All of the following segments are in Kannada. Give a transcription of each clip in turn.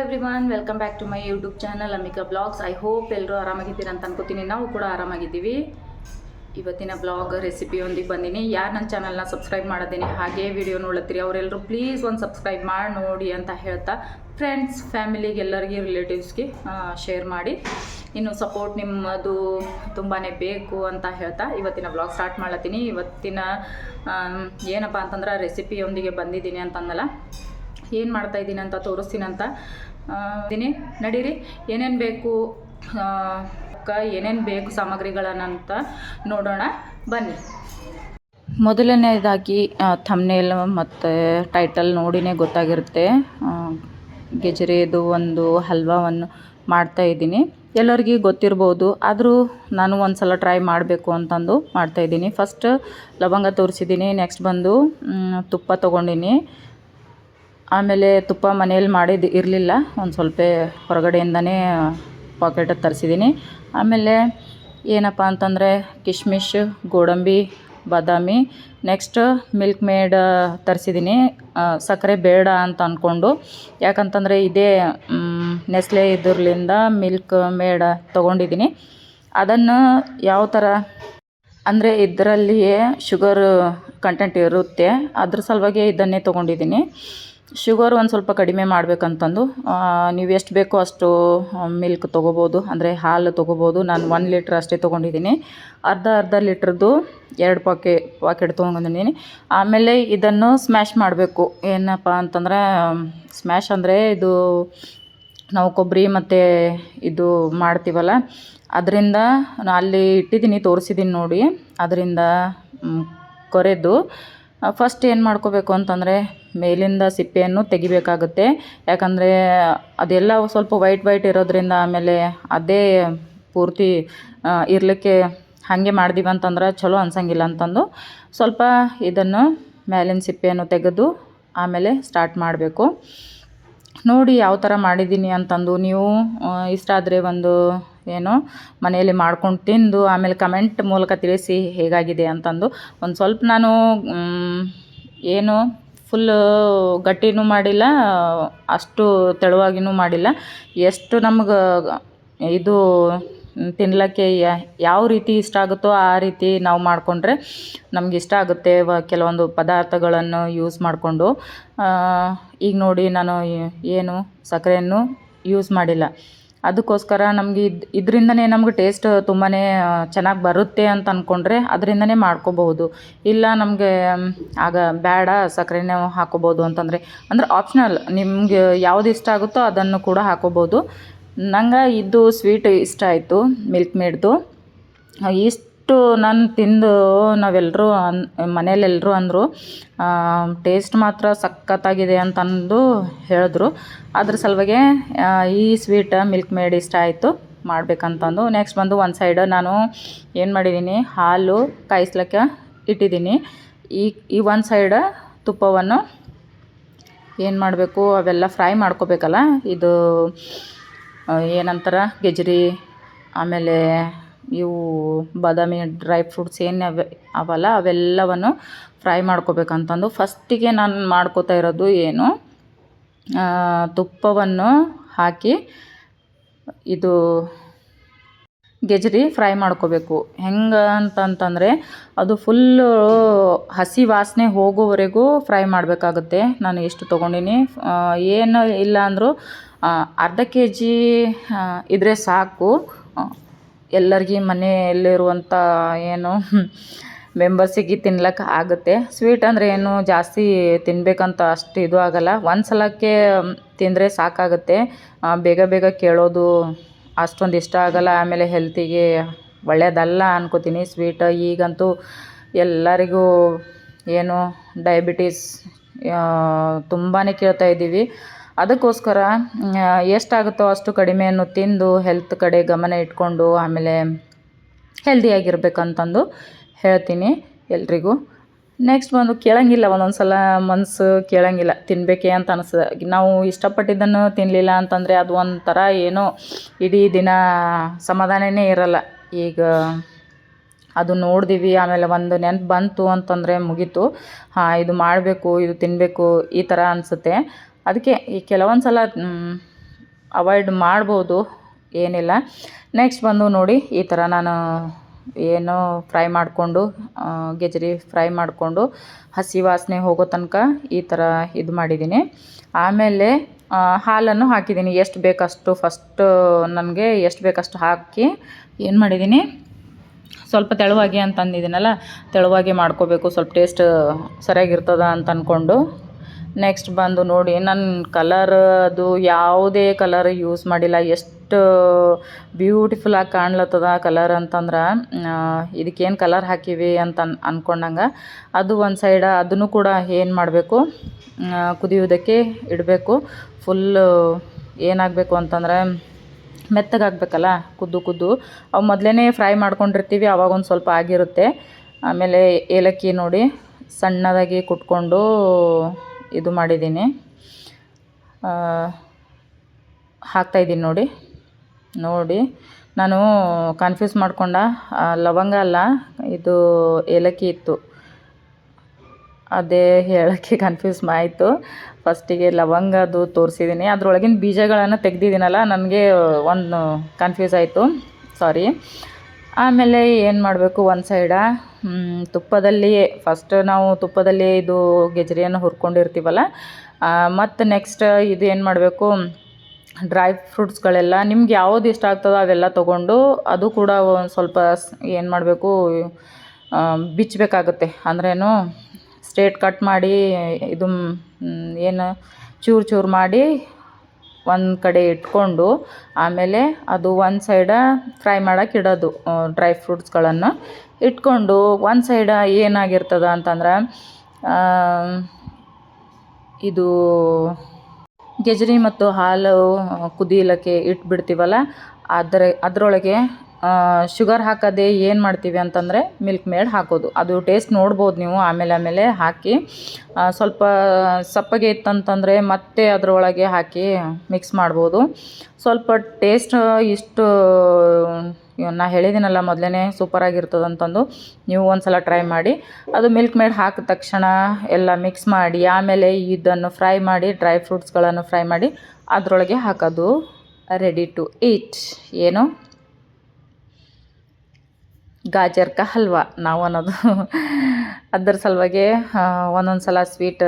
Everyone welcome back to my YouTube channel Amika blogs I hope ಎಲ್ಲರೂ ಆರಾಮಾಗಿದ್ದೀರಾ ಅಂತ ಅನ್ಕೋತೀನಿ. ನಾವು ಕೂಡ ಆರಾಮಾಗಿದ್ದೀವಿ. ಇವತ್ತಿನ ಬ್ಲಾಗ್ ರೆಸಿಪಿಯೊಂದಿಗೆ ಬಂದೀನಿ. ಯಾರು ನನ್ನ ಚಾನಲ್ನ ಸಬ್ಸ್ಕ್ರೈಬ್ ಮಾಡಿದ್ದೀನಿ ಹಾಗೆ ವಿಡಿಯೋ ನೋಡ್ಲತ್ತೀರಿ ಅವರೆಲ್ಲರೂ ಪ್ಲೀಸ್ ಒಂದು ಸಬ್ಸ್ಕ್ರೈಬ್ ಮಾಡಿ, ನೋಡಿ ಅಂತ ಹೇಳ್ತಾ ಫ್ರೆಂಡ್ಸ್ ಫ್ಯಾಮಿಲಿಗೆ ಎಲ್ಲರಿಗೆ ರಿಲೇಟಿವ್ಸ್ಗೆ ಶೇರ್ ಮಾಡಿ. ಇನ್ನು ಸಪೋರ್ಟ್ ನಿಮ್ಮದು ತುಂಬಾ ಬೇಕು ಅಂತ ಹೇಳ್ತಾ ಇವತ್ತಿನ ಬ್ಲಾಗ್ ಸ್ಟಾರ್ಟ್ ಮಾಡ್ಲತ್ತೀನಿ. ಇವತ್ತಿನ ಏನಪ್ಪ ಅಂತಂದ್ರೆ ರೆಸಿಪಿಯೊಂದಿಗೆ ಬಂದಿದ್ದೀನಿ ಅಂತಂದಲ್ಲ. ಏನು ಮಾಡ್ತಾ ಇದ್ದೀನಿ ಅಂತ ತೋರಿಸ್ತೀನಂತ ಇದೀನಿ. ನಡೀರಿ. ಏನೇನು ಬೇಕು? ಏನೇನು ಬೇಕು ಸಾಮಗ್ರಿಗಳನ್ನಂತ ನೋಡೋಣ. ಬನ್ನಿ. ಮೊದಲನೇದಾಗಿ ಥಮ್ನೇಲ್ ಮತ್ತು ಟೈಟಲ್ ನೋಡಿನೇ ಗೊತ್ತಾಗಿರುತ್ತೆ. ಆ, ಒಂದು ಹಲ್ವಾವನ್ನು ಮಾಡ್ತಾ ಇದ್ದೀನಿ. ಎಲ್ಲರಿಗೂ ಗೊತ್ತಿರ್ಬೋದು. ಆದರೂ ನಾನು ಒಂದು ಸಲ ಟ್ರೈ ಮಾಡಬೇಕು ಅಂತಂದು ಮಾಡ್ತಾಯಿದ್ದೀನಿ ಫಸ್ಟ್ ಲವಂಗ ತೋರಿಸಿದ್ದೀನಿ ನೆಕ್ಸ್ಟ್ ಬಂದು ತುಪ್ಪ ತೊಗೊಂಡಿನಿ. ಆಮೇಲೆ ತುಪ್ಪ ಮನೆಯಲ್ಲಿ ಮಾಡಿದ್ದು ಇರಲಿಲ್ಲ. ಒಂದು ಸ್ವಲ್ಪ ಹೊರಗಡೆಯಿಂದನೇ ಪಾಕೆಟ್ ತರಿಸಿದ್ದೀನಿ ಆಮೇಲೆ ಏನಪ್ಪ ಅಂತಂದರೆ ಕಿಶ್ಮಿಶ್, ಗೋಡಂಬಿ, ಬಾದಾಮಿ ನೆಕ್ಸ್ಟ್ ಮಿಲ್ಕ್ ಮೇಡ್ ತರಿಸಿದ್ದೀನಿ ಸಕ್ಕರೆ ಬೇಡ ಅಂತ ಅಂದ್ಕೊಂಡು ಯಾಕಂತಂದರೆ ಇದೇ ನೆಸ್ಲೆ ಇದ್ರಲಿಂದ ಮಿಲ್ಕ್ ಮೇಡ ತೊಗೊಂಡಿದ್ದೀನಿ ಅದನ್ನು ಯಾವ ಥರ ಅಂದರೆ ಇದರಲ್ಲಿಯೇ ಶುಗರ್ ಕಂಟೆಂಟ್ ಇರುತ್ತೆ. ಅದ್ರ ಸಲುವಾಗಿ ಇದನ್ನೇ ತೊಗೊಂಡಿದ್ದೀನಿ ಶುಗರ್ ಒಂದು ಸ್ವಲ್ಪ ಕಡಿಮೆ ಮಾಡಬೇಕಂತಂದು ನೀವು ಎಷ್ಟು ಬೇಕೋ ಅಷ್ಟು ಮಿಲ್ಕ್ ತೊಗೋಬೋದು, ಅಂದರೆ ಹಾಲು ತೊಗೋಬೋದು. ನಾನು ಒನ್ ಲೀಟ್ರ್ ಅಷ್ಟೇ ತೊಗೊಂಡಿದ್ದೀನಿ. ಅರ್ಧ ಅರ್ಧ ಲೀಟ್ರದ್ದು ಎರಡು ಪಾಕೆ ಪಾಕೆಟ್ ತೊಗೊಂಡಿದ್ದೀನಿ. ಆಮೇಲೆ ಇದನ್ನು ಸ್ಮ್ಯಾಶ್ ಮಾಡಬೇಕು. ಏನಪ್ಪ ಅಂತಂದರೆ ಸ್ಮ್ಯಾಶ್ ಅಂದರೆ ಇದು ನಾವು ಕೊಬ್ಬರಿ ಮತ್ತು ಇದು ಮಾಡ್ತೀವಲ್ಲ, ಅದರಿಂದ ನಾನು ಅಲ್ಲಿ ಇಟ್ಟಿದ್ದೀನಿ ತೋರಿಸಿದ್ದೀನಿ ನೋಡಿ. ಅದರಿಂದ ಕೊರೆದು. ಫಸ್ಟ್ ಏನು ಮಾಡ್ಕೋಬೇಕು ಅಂತಂದರೆ ಮೇಲಿಂದ ಸಿಪ್ಪೆಯನ್ನು ತೆಗಿಬೇಕಾಗುತ್ತೆ. ಯಾಕಂದರೆ ಅದೆಲ್ಲ ಸ್ವಲ್ಪ ವೈಟ್ ವೈಟ್ ಇರೋದ್ರಿಂದ ಆಮೇಲೆ ಅದೇ ಪೂರ್ತಿ ಇರಲಿಕ್ಕೆ ಹಾಗೆ ಮಾಡಿದೀವಿ ಅಂತಂದ್ರೆ ಚಲೋ ಅನ್ಸಂಗಿಲ್ಲ ಅಂತಂದು ಸ್ವಲ್ಪ ಇದನ್ನು ಮೇಲಿನ ಸಿಪ್ಪೆಯನ್ನು ತೆಗೆದು ಆಮೇಲೆ ಸ್ಟಾರ್ಟ್ ಮಾಡಬೇಕು. ನೋಡಿ ಯಾವ ಥರ ಮಾಡಿದ್ದೀನಿ ಅಂತಂದು ನೀವು ಇಷ್ಟ ಆದರೆ ಒಂದು ಏನು ಮನೆಯಲ್ಲಿ ಮಾಡ್ಕೊಂಡು ತಿಂದು ಆಮೇಲೆ ಕಮೆಂಟ್ ಮೂಲಕ ತಿಳಿಸಿ ಹೇಗಾಗಿದೆ ಅಂತಂದು. ಒಂದು ಸ್ವಲ್ಪ ನಾನು ಏನು ಫುಲ್ಲು ಗಟ್ಟಿನೂ ಮಾಡಿಲ್ಲ, ಅಷ್ಟು ತೆಳುವಾಗಿನೂ ಮಾಡಿಲ್ಲ. ಎಷ್ಟು ನಮ್ಗೆ ಇದು ತಿನ್ನಲಿಕ್ಕೆ ಯಾವ ರೀತಿ ಇಷ್ಟ ಆಗುತ್ತೋ ಆ ರೀತಿ ನಾವು ಮಾಡಿಕೊಂಡ್ರೆ ನಮ್ಗೆ ಇಷ್ಟ ಆಗುತ್ತೆ ವ- ಕೆಲವೊಂದು ಪದಾರ್ಥಗಳನ್ನು ಯೂಸ್ ಮಾಡಿಕೊಂಡು. ಈಗ ನೋಡಿ ನಾನು ಏನು ಸಕ್ಕರೆಯನ್ನು ಯೂಸ್ ಮಾಡಿಲ್ಲ. ಅದಕ್ಕೋಸ್ಕರ ನಮಗೆ ಇದು, ಇದರಿಂದನೇ ನಮ್ಗೆ ಟೇಸ್ಟ್ ತುಂಬಾ ಚೆನ್ನಾಗಿ ಬರುತ್ತೆ ಅಂತ ಅಂದ್ಕೊಂಡ್ರೆ ಅದರಿಂದನೇ ಮಾಡ್ಕೋಬಹುದು. ಇಲ್ಲ ನಮಗೆ ಆಗ ಬೇಡ ಸಕ್ಕರೆನೇ ಹಾಕೋಬೋದು ಅಂತಂದರೆ, ಅಂದರೆ ಆಪ್ಷನಲ್ ನಿಮಗೆ ಯಾವುದು ಇಷ್ಟ ಆಗುತ್ತೋ ಅದನ್ನು ಕೂಡ ಹಾಕೋಬೋದು ನಂಗೆ ಇದು ಸ್ವೀಟ್ ಇಷ್ಟ ಆಯಿತು ಮಿಲ್ಕ್ ಮೇಡ್ದು ಇಷ್ಟು ನಾನು ತಿಂದು ನಾವೆಲ್ಲರೂ ಅನ್ ಮನೇಲೆಲ್ಲರೂ ಅಂದರು ಟೇಸ್ಟ್ ಮಾತ್ರ ಸಖತ್ತಾಗಿದೆ ಅಂತಂದು ಹೇಳಿದ್ರು. ಅದ್ರ ಸಲುವಾಗೆ ಈ ಸ್ವೀಟ್ ಮಿಲ್ಕ್ ಮೇಡ್ ಇಷ್ಟ ಆಯಿತು, ಮಾಡಬೇಕಂತಂದು. ನೆಕ್ಸ್ಟ್ ಬಂದು ಒಂದು ಸೈಡ್ ನಾನು ಏನು ಮಾಡಿದ್ದೀನಿ ಹಾಲು ಕಾಯಿಸ್ಲಿಕ್ಕೆ ಇಟ್ಟಿದ್ದೀನಿ ಈ ಈ ಒಂದು ಸೈಡ್ ತುಪ್ಪವನ್ನು ಏನು ಮಾಡಬೇಕು, ಅವೆಲ್ಲ ಫ್ರೈ ಮಾಡ್ಕೋಬೇಕಲ್ಲ, ಇದು ಏನಂತಾರ ಗೆಜ್ರಿ ಆಮೇಲೆ ಇವು ಬಾದಾಮಿ ಡ್ರೈ ಫ್ರೂಟ್ಸ್ ಏನು ಅವೆ ಅವಲ್ಲ, ಅವೆಲ್ಲವನ್ನು ಫ್ರೈ ಮಾಡ್ಕೋಬೇಕಂತಂದು ಫಸ್ಟಿಗೆ ನಾನು ಮಾಡ್ಕೋತಾ ಇರೋದು ಏನು ತುಪ್ಪವನ್ನು ಹಾಕಿ ಇದು ಗೆಜ್ರಿ ಫ್ರೈ ಮಾಡ್ಕೋಬೇಕು. ಹೆಂಗೆ ಅಂತಂತಂದರೆ ಅದು ಫುಲ್ಲು ಹಸಿ ವಾಸನೆ ಹೋಗೋವರೆಗೂ ಫ್ರೈ ಮಾಡಬೇಕಾಗುತ್ತೆ. ನಾನು ಎಷ್ಟು ತೊಗೊಂಡಿನಿ ಏನು ಇಲ್ಲ ಅಂದರೂ ಅರ್ಧ ಕೆ ಜಿ ಇದ್ರೆ ಸಾಕು. ಎಲ್ಲರಿಗೆ ಮನೆಯಲ್ಲಿರುವಂಥ ಏನು ಮೆಂಬರ್ಸಿಗೆ ತಿನ್ಲಕ್ಕೆ ಆಗುತ್ತೆ. ಸ್ವೀಟ್ ಅಂದರೆ ಏನು ಜಾಸ್ತಿ ತಿನ್ನಬೇಕಂತ ಅಷ್ಟು ಇದು ಆಗಲ್ಲ. ಒಂದು ಸಲಕ್ಕೆ ತಿಂದರೆ ಸಾಕಾಗುತ್ತೆ. ಬೇಗ ಬೇಗ ಕೇಳೋದು ಅಷ್ಟೊಂದು ಇಷ್ಟ ಆಗಲ್ಲ. ಆಮೇಲೆ ಹೆಲ್ತಿಗೆ ಒಳ್ಳೆಯದಲ್ಲ ಅನ್ಕೋತೀನಿ. ಸ್ವೀಟ್ ಈಗಂತೂ ಎಲ್ಲರಿಗೂ ಏನು ಡಯಾಬಿಟೀಸ್ ತುಂಬಾ ಕೇಳ್ತಾ ಇದ್ದೀವಿ. ಅದಕ್ಕೋಸ್ಕರ ಎಷ್ಟಾಗುತ್ತೋ ಅಷ್ಟು ಕಡಿಮೆಯನ್ನು ತಿಂದು ಹೆಲ್ತ್ ಕಡೆ ಗಮನ ಇಟ್ಕೊಂಡು ಆಮೇಲೆ ಹೆಲ್ದಿಯಾಗಿರ್ಬೇಕಂತಂದು ಹೇಳ್ತೀನಿ ಎಲ್ರಿಗೂ. ನೆಕ್ಸ್ಟ್ ಬಂದು ಕೇಳಂಗಿಲ್ಲ ಒಂದೊಂದು ಸಲ ಮನಸ್ಸು ಕೇಳಂಗಿಲ್ಲ ತಿನ್ನಬೇಕೆ ಅಂತ ಅನಿಸ್ತದೆ ನಾವು ಇಷ್ಟಪಟ್ಟಿದ್ದನ್ನು ತಿನ್ನಲಿಲ್ಲ ಅಂತಂದರೆ ಅದು ಒಂಥರ ಏನೋ ಇಡೀ ದಿನ ಸಮಾಧಾನನೇ ಇರಲ್ಲ. ಈಗ ಅದು ನೋಡಿದೀವಿ, ಆಮೇಲೆ ಒಂದು ನೆನಪು ಬಂತು ಅಂತಂದರೆ ಮುಗೀತು. ಹಾಂ, ಇದು ಮಾಡಬೇಕು, ಇದು ತಿನ್ನಬೇಕು ಈ ಥರ ಅನಿಸುತ್ತೆ. ಅದಕ್ಕೆ ಈ ಕೆಲವೊಂದು ಸಲ ಅವಾಯ್ಡ್ ಮಾಡ್ಬೋದು, ಏನಿಲ್ಲ. ನೆಕ್ಸ್ಟ್ ಬಂದು ನೋಡಿ, ಈ ಥರ ನಾನು ಏನು ಫ್ರೈ ಮಾಡಿಕೊಂಡು ಗೆಜ್ರಿ ಫ್ರೈ ಮಾಡಿಕೊಂಡು, ಹಸಿ ವಾಸನೆ ಹೋಗೋ ತನಕ ಈ ಥರ ಇದು ಮಾಡಿದ್ದೀನಿ. ಆಮೇಲೆ ಹಾಲನ್ನು ಹಾಕಿದ್ದೀನಿ. ಎಷ್ಟು ಬೇಕಷ್ಟು ಫಸ್ಟು ನನಗೆ ಎಷ್ಟು ಬೇಕಷ್ಟು ಹಾಕಿ ಏನು ಮಾಡಿದ್ದೀನಿ, ಸ್ವಲ್ಪ ತೆಳುವಾಗಿ ಅಂತಂದಿದ್ದೀನಲ್ಲ, ತೆಳುವಾಗಿ ಮಾಡ್ಕೋಬೇಕು. ಸ್ವಲ್ಪ ಟೇಸ್ಟ್ ಸರಿಯಾಗಿರ್ತದ ಅಂತ ಅಂದ್ಕೊಂಡು ನೆಕ್ಸ್ಟ್ ಬಂದು ನೋಡಿ ನನ್ನ ಕಲರ್ ಅದು ಯಾವುದೇ ಕಲರ್ ಯೂಸ್ ಮಾಡಿಲ್ಲ. ಎಷ್ಟು ಬ್ಯೂಟಿಫುಲ್ಲಾಗಿ ಕಾಣ್ಲತ್ತದ ಕಲರ್ ಅಂತಂದ್ರೆ ಇದಕ್ಕೇನು ಕಲರ್ ಹಾಕಿವಿ ಅಂತ ಅನ್ ಅಂದ್ಕೊಂಡಂಗೆ ಅದು ಒಂದು ಸೈಡ ಅದನ್ನು ಕೂಡ ಏನು ಮಾಡಬೇಕು ಕುದಿಯೋದಕ್ಕೆ ಇಡಬೇಕು. ಫುಲ್ಲು ಏನಾಗಬೇಕು ಅಂತಂದ್ರೆ ಮೆತ್ತಗಾಗಬೇಕಲ್ಲ ಕುದ್ದು ಕುದ್ದು. ಅವು ಮೊದಲೇ ಫ್ರೈ ಮಾಡ್ಕೊಂಡಿರ್ತೀವಿ, ಅವಾಗ ಒಂದು ಸ್ವಲ್ಪ ಆಗಿರುತ್ತೆ. ಆಮೇಲೆ ಏಲಕ್ಕಿ ನೋಡಿ, ಸಣ್ಣದಾಗಿ ಕುಟ್ಕೊಂಡು ಇದು ಮಾಡಿದ್ದೀನಿ. ಹಾಕ್ತಾಯಿದ್ದೀನಿ ನೋಡಿ. ನೋಡಿ, ನಾನು ಕನ್ಫ್ಯೂಸ್ ಮಾಡ್ಕೊಂಡ ಲವಂಗ ಅಲ್ಲ, ಇದು ಏಲಕ್ಕಿ ಇತ್ತು. ಅದೇ ಹೇಳೋಕ್ಕೆ ಕನ್ಫ್ಯೂಸ್ ಆಯಿತು. ಫಸ್ಟಿಗೆ ಲವಂಗದು ತೋರಿಸಿದ್ದೀನಿ ಅದರೊಳಗಿನ ಬೀಜಗಳನ್ನು ತೆಗೆದಿದ್ದೀನಲ್ಲ, ನನಗೆ ಒಂದು ಕನ್ಫ್ಯೂಸ್ ಆಯಿತು. ಸಾರಿ ಆಮೇಲೆ ಏನು ಮಾಡಬೇಕು ಒಂದು ಸೈಡ ತುಪ್ಪದಲ್ಲಿಯೇ ಫಸ್ಟ್ ನಾವು ತುಪ್ಪದಲ್ಲಿ ಇದು ಗೆಜ್ರಿಯನ್ನು ಹುರ್ಕೊಂಡಿರ್ತೀವಲ್ಲ ಮತ್ತು ನೆಕ್ಸ್ಟ್ ಇದು ಏನು ಮಾಡಬೇಕು? ಡ್ರೈ ಫ್ರೂಟ್ಸ್ಗಳೆಲ್ಲ ನಿಮ್ಗೆ ಯಾವ್ದು ಇಷ್ಟ ಆಗ್ತದೋ ಅವೆಲ್ಲ ತೊಗೊಂಡು ಅದು ಕೂಡ ಒಂದು ಸ್ವಲ್ಪ ಏನು ಮಾಡಬೇಕು ಬಿಚ್ಚಬೇಕಾಗುತ್ತೆ ಅಂದ್ರೇನು ಸ್ಟ್ರೇಟ್ ಕಟ್ ಮಾಡಿ, ಇದು ಏನು ಚೂರು ಚೂರು ಮಾಡಿ ಒಂದು ಕಡೆ ಇಟ್ಕೊಂಡು ಆಮೇಲೆ ಅದು ಒಂದು ಸೈಡ ಫ್ರೈ ಮಾಡಕ್ಕೆ ಇಡೋದು ಡ್ರೈ ಫ್ರೂಟ್ಸ್ಗಳನ್ನು ಇಟ್ಕೊಂಡು ಒಂದು ಸೈಡ ಏನಾಗಿರ್ತದ ಅಂತಂದ್ರೆ ಇದು ಗೆಜ್ರಿ ಮತ್ತು ಹಾಲು ಕುದಿಯಲಿಕ್ಕೆ ಇಟ್ಬಿಡ್ತೀವಲ್ಲ ಅದರ ಅದರೊಳಗೆ ಶುಗರ್ ಹಾಕದೆ ಏನು ಮಾಡ್ತೀವಿ ಅಂತಂದರೆ ಮಿಲ್ಕ್ ಮೇಡ್ ಹಾಕೋದು. ಅದು ಟೇಸ್ಟ್ ನೋಡ್ಬೋದು ನೀವು, ಆಮೇಲೆ ಆಮೇಲೆ ಹಾಕಿ ಸ್ವಲ್ಪ ಸಪ್ಪಗೆ ಇತ್ತಂತಂದರೆ ಮತ್ತೆ ಅದರೊಳಗೆ ಹಾಕಿ ಮಿಕ್ಸ್ ಮಾಡ್ಬೋದು. ಸ್ವಲ್ಪ ಟೇಸ್ಟ್ ಇಷ್ಟು, ನಾ ಹೇಳಿದ್ದೀನಲ್ಲ ಮೊದಲೇ ಸೂಪರಾಗಿರ್ತದಂತಂದು ನೀವು ಒಂದು ಸಲ ಟ್ರೈ ಮಾಡಿ. ಅದು ಮಿಲ್ಕ್ ಮೇಡ್ ಹಾಕಿದ ತಕ್ಷಣ ಎಲ್ಲ ಮಿಕ್ಸ್ ಮಾಡಿ, ಆಮೇಲೆ ಇದನ್ನು ಫ್ರೈ ಮಾಡಿ ಡ್ರೈ ಫ್ರೂಟ್ಸ್ಗಳನ್ನು ಫ್ರೈ ಮಾಡಿ, ಅದರೊಳಗೆ ಹಾಕೋದು ರೆಡಿ ಟು ಈಟ್ ಏನು? ಗಾಜರ್ ಕಾ ಹಲ್ವಾ ನಾವು ಅನ್ನೋದು. ಅದ್ರ ಸಲುವಾಗಿ ಒಂದೊಂದು ಸಲ ಸ್ವೀಟ್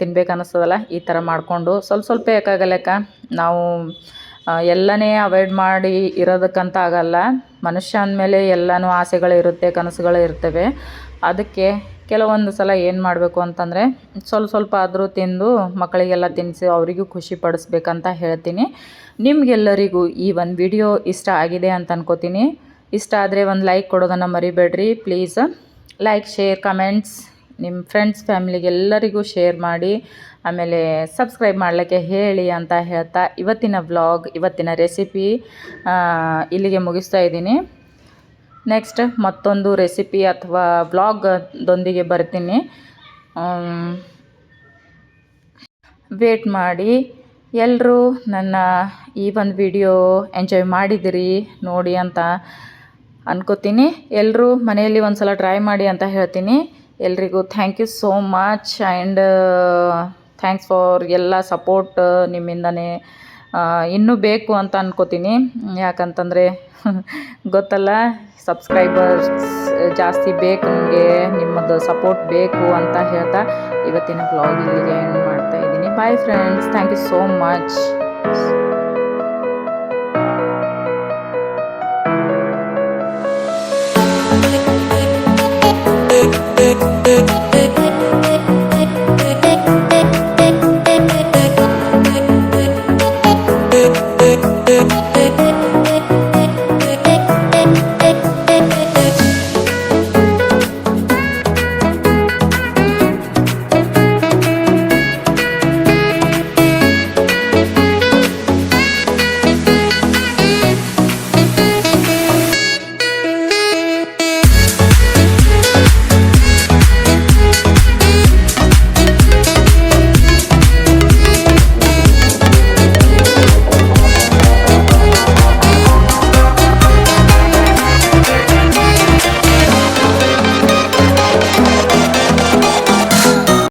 ತಿನ್ಬೇಕು ಅನ್ನಿಸ್ತದಲ್ಲ, ಈ ಥರ ಮಾಡಿಕೊಂಡು ಸ್ವಲ್ಪ ಸ್ವಲ್ಪ ಯಾಕಾಗಲ್ಲಕ್ಕ ನಾವು ಎಲ್ಲನೇ ಅವಾಯ್ಡ್ ಮಾಡಿ ಇರೋದಕ್ಕಂತ ಆಗಲ್ಲ. ಮನುಷ್ಯ ಅಂದಮೇಲೆ ಎಲ್ಲನೂ ಆಸೆಗಳು ಇರುತ್ತೆ, ಕನಸುಗಳು ಇರ್ತವೆ. ಅದಕ್ಕೆ ಕೆಲವೊಂದು ಸಲ ಏನು ಮಾಡಬೇಕು ಅಂತಂದರೆ, ಸ್ವಲ್ಪ ಸ್ವಲ್ಪ ಆದರೂ ತಿಂದು ಮಕ್ಕಳಿಗೆಲ್ಲ ತಿನ್ನಿಸಿ ಅವರಿಗೂ ಖುಷಿ ಪಡಿಸ್ಬೇಕಂತ ಹೇಳ್ತೀನಿ. ನಿಮಗೆಲ್ಲರಿಗೂ ಈ ಒಂದು ವಿಡಿಯೋ ಇಷ್ಟ ಆಗಿದೆ ಅಂತ ಅನ್ಕೋತೀನಿ. ಇಷ್ಟ ಆದರೆ ಒಂದು ಲೈಕ್ ಕೊಡೋದನ್ನು ಮರಿಬೇಡ್ರಿ. ಪ್ಲೀಸ್ ಲೈಕ್ ಶೇರ್ ಕಮೆಂಟ್ಸ್ ನಿಮ್ಮ ಫ್ರೆಂಡ್ಸ್ ಫ್ಯಾಮಿಲಿಗೆ ಎಲ್ಲರಿಗೂ ಶೇರ್ ಮಾಡಿ. ಆಮೇಲೆ ಸಬ್ಸ್ಕ್ರೈಬ್ ಮಾಡಲಿಕ್ಕೆ ಹೇಳಿ ಅಂತ ಹೇಳ್ತಾ ಇವತ್ತಿನ ವ್ಲಾಗ್ ಇವತ್ತಿನ ರೆಸಿಪಿ ಇಲ್ಲಿಗೆ ಮುಗಿಸ್ತಾ ಇದ್ದೀನಿ. ನೆಕ್ಸ್ಟ್ ಮತ್ತೊಂದು ರೆಸಿಪಿ ಅಥವಾ ವ್ಲಾಗ್ದೊಂದಿಗೆ ಬರ್ತೀನಿ. ವೇಟ್ ಮಾಡಿ. ಎಲ್ಲರೂ ನನ್ನ ಈ ಒಂದು ವಿಡಿಯೋ ಎಂಜಾಯ್ ಮಾಡಿದಿರಿ, ನೋಡಿ ಅಂತ ಅನ್ಕೋತೀನಿ. ಎಲ್ಲರೂ ಮನೆಯಲ್ಲಿ ಒಂದು ಸಲ ಟ್ರೈ ಮಾಡಿ ಅಂತ ಹೇಳ್ತೀನಿ. ಎಲ್ರಿಗೂ thank you so much and thanks for ಎಲ್ಲ ಸಪೋರ್ಟ್ ನಿಮ್ಮಿಂದನೇ. ಆ, ಇನ್ನೂ ಬೇಕು ಅಂತ ಅನ್ಕೋತೀನಿ. ಯಾಕಂತಂದರೆ ಗೊತ್ತಲ್ಲ ಸಬ್ಸ್ಕ್ರೈಬರ್ಸ್ ಜಾಸ್ತಿ ಬೇಕು ನನಗೆ ನಿಮ್ಮದು ಸಪೋರ್ಟ್ ಬೇಕು ಅಂತ ಹೇಳ್ತಾ ಇವತ್ತಿನ ಬ್ಲಾಗ್ ಇಲ್ಲಿಗೆ ಎಂಡ್ ಮಾಡ್ತಾ ಇದ್ದೀನಿ. Bye friends thank you so much it.